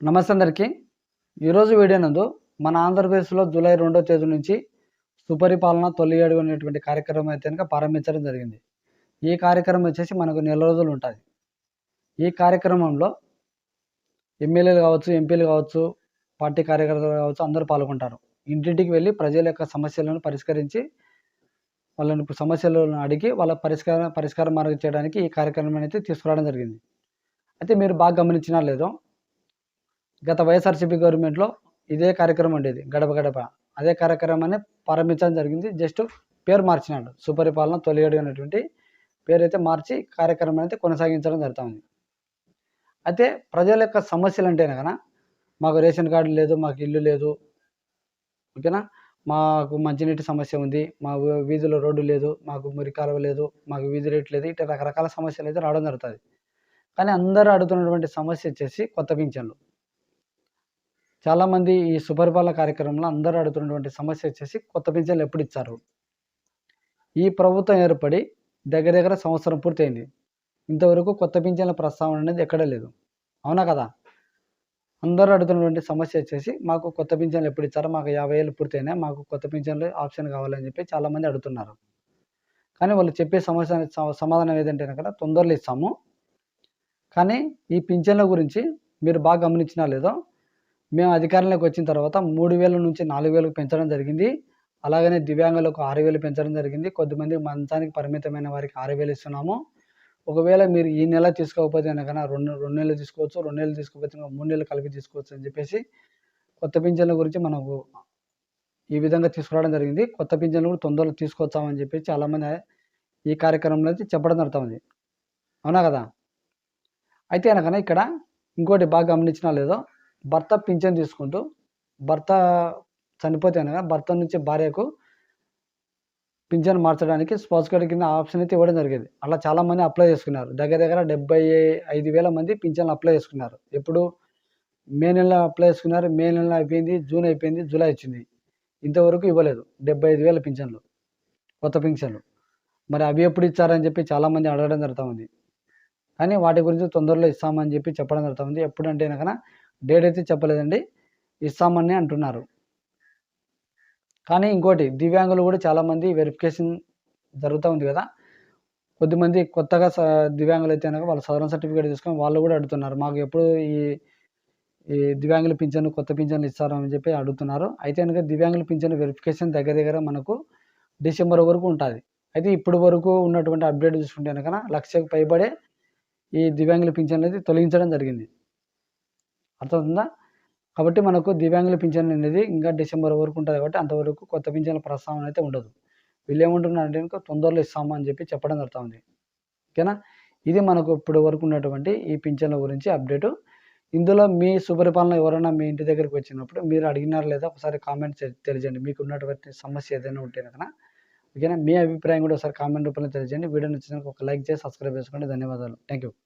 నమస్తే అందరికీ. ఈరోజు వీడియో నందు మన ఆంధ్రప్రదేశ్లో జూలై రెండో తేదీ నుంచి సుపరిపాలన తొలి అడుగు అనేటువంటి కార్యక్రమం అయితే కనుక ప్రారంభించడం జరిగింది. ఈ కార్యక్రమం వచ్చేసి మనకు నెల రోజులు ఉంటుంది. ఈ కార్యక్రమంలో ఎమ్మెల్యేలు కావచ్చు ఎంపీలు కావచ్చు పార్టీ కార్యకర్తలు కావచ్చు అందరూ పాల్గొంటారు. ఇంటింటికి వెళ్ళి ప్రజల యొక్క సమస్యలను పరిష్కరించి వాళ్ళని సమస్యలను అడిగి వాళ్ళ పరిష్కారం పరిష్కారం మార్గం చేయడానికి ఈ కార్యక్రమం అయితే తీసుకురావడం జరిగింది. అయితే మీరు బాగా గమనించినా లేదో గత వైఎస్ఆర్సీపీ గవర్నమెంట్లో ఇదే కార్యక్రమం ఉండేది గడప గడప. అదే కార్యక్రమాన్ని ప్రారంభించడం జరిగింది జస్ట్ పేరు మార్చినాడు. సుపరిపాలన తొలిగడి అనేటువంటి పేరు అయితే మార్చి కార్యక్రమం అయితే కొనసాగించడం జరుగుతుంది. అయితే ప్రజల యొక్క సమస్యలు అంటేనే కదా మాకు రేషన్ కార్డు లేదు మాకు ఇల్లు లేదు ఓకేనా? మాకు మంచినీటి సమస్య ఉంది మా వీధిలో రోడ్డు లేదు మాకు మురి కాలువ లేదు మాకు వీధి రేట్ లేదు ఇట్లా రకరకాల సమస్యలు అయితే రావడం జరుగుతుంది. కానీ అందరూ అడుగుతున్నటువంటి సమస్య వచ్చేసి కొత్త పింఛన్లు. చాలామంది ఈ సుపరిపాలన కార్యక్రమంలో అందరూ అడుగుతున్నటువంటి సమస్య వచ్చేసి కొత్త పింఛన్లు ఎప్పుడు ఇచ్చారు? ఈ ప్రభుత్వం ఏర్పడి దగ్గర దగ్గర సంవత్సరం పూర్తయింది. ఇంతవరకు కొత్త పింఛన్ల ప్రస్తావన అనేది ఎక్కడా లేదు. అవునా కదా? అందరూ అడుగుతున్నటువంటి సమస్య వచ్చేసి మాకు కొత్త పింఛన్లు ఎప్పుడు ఇచ్చారో మాకు యాభై ఏళ్ళు పూర్తయినాయి. మాకు కొత్త పింఛన్లు ఆప్షన్ కావాలని చెప్పి చాలామంది అడుగుతున్నారు. కానీ వాళ్ళు చెప్పే సమస్య స- సమాధానం ఏదంటే కనుక తొందరలో ఇస్తాము. కానీ ఈ పింఛన్ల గురించి మీరు బాగా గమనించినా లేదో మేము అధికారంలోకి వచ్చిన తర్వాత మూడు వేల నుంచి నాలుగు వేలకు పెంచడం జరిగింది. అలాగనే దివ్యాంగులకు ఆరు వేలు పెంచడం జరిగింది. కొద్దిమంది మంచానికి పరిమితమైన వారికి ఆరు వేలు ఇస్తున్నాము. ఒకవేళ మీరు ఈ నెల తీసుకోకపోతే కనుక రెండు రెండు నెలలు తీసుకోవచ్చు రెండు నెలలు తీసుకోకపోతే మూడు నెలలు కలిపి తీసుకోవచ్చు అని చెప్పేసి కొత్త పింఛన్ల గురించి మనకు ఈ విధంగా తీసుకురావడం జరిగింది. కొత్త పింఛన్లు కూడా తొందరలో తీసుకొచ్చామని చెప్పి చాలామంది ఈ కార్యక్రమంలో అయితే చెప్పడం జరుగుతుంది అవునా కదా? అయితే అనగా ఇక్కడ ఇంకోటి బాగా గమనించినా లేదో భర్త పింఛన్ తీసుకుంటూ భర్త చనిపోతే అనగా భర్త నుంచి భార్యకు పింఛన్ మార్చడానికి స్పోర్ట్స్ కార్డు కింద ఆప్షన్ అయితే ఇవ్వడం జరిగేది. అలా చాలామంది అప్లై చేసుకున్నారు. దగ్గర దగ్గర డెబ్బై ఐదు వేల మంది పింఛన్లు అప్లై చేసుకున్నారు. ఎప్పుడు? మే నెలలో అప్లై చేసుకున్నారు. మే నెల అయిపోయింది జూన్ అయిపోయింది జూలై వచ్చింది. ఇంతవరకు ఇవ్వలేదు. డెబ్బై ఐదు వేల పింఛన్లు కొత్త పింఛన్లు. మరి అవి ఎప్పుడు ఇచ్చారని చెప్పి చాలామంది అడగడం జరుగుతూ ఉంది. కానీ వాటి గురించి తొందరలో ఇస్తామని చెప్పి చెప్పడం జరుగుతుంది ఎప్పుడంటే కనుక డేట్ అయితే చెప్పలేదండి. ఇస్తామని అంటున్నారు. కానీ ఇంకోటి దివ్యాంగులు కూడా చాలామంది వెరిఫికేషన్ జరుగుతూ ఉంది కదా. కొద్దిమంది కొత్తగా స- దివ్యాంగులు అయితే కనుక వాళ్ళ సదరన్ సర్టిఫికేట్ తీసుకొని వాళ్ళు కూడా అడుగుతున్నారు. మాకు ఎప్పుడు ఈ ఈ దివ్యాంగుల పింఛను కొత్త పింఛన్లు ఇస్తారు అని చెప్పి అడుగుతున్నారు. అయితే కనుక దివ్యాంగుల పింఛను వెరిఫికేషన్ దగ్గర దగ్గర మనకు డిసెంబర్ వరకు ఉంటుంది. అయితే ఇప్పుడు వరకు ఉన్నటువంటి అప్డేట్ చూసుకుంటే కనుక లక్షకు పైబడే ఈ దివ్యాంగుల పింఛన్లు అయితే తొలగించడం జరిగింది. అర్థమవుతుందా? కాబట్టి మనకు దివ్యాంగుల పింఛన్ అనేది ఇంకా డిసెంబర్ వరకు ఉంటుంది కాబట్టి అంతవరకు కొత్త పింఛన్ల ప్రస్తావన అయితే ఉండదు. వీళ్ళు ఏమంటున్నారంటే అంటే తొందరలో ఇస్తాము? అని చెప్పి చెప్పడం జరుగుతుంది. ఓకేనా? ఇది మనకు ఇప్పుడు వరకు ఉన్నటువంటి ఈ పింఛన్ల గురించి అప్డేటు. ఇందులో మీ సుపరిపాలన ఎవరైనా మీ ఇంటి దగ్గరికి వచ్చినప్పుడు మీరు అడిగినారు లేదా ఒకసారి కామెంట్ తెలియజేయండి. మీకు ఉన్నటువంటి సమస్య ఏదైనా ఉంటే కనుక. ఓకేనా? మీ అభిప్రాయం కూడా ఒకసారి కామెంట్ రూపంలో తెలియజేయండి. వీడియో నచ్చినందుకు ఒక లైక్ చేసి సబ్స్క్రైబ్ చేసుకోండి. ధన్యవాదాలు. Thank you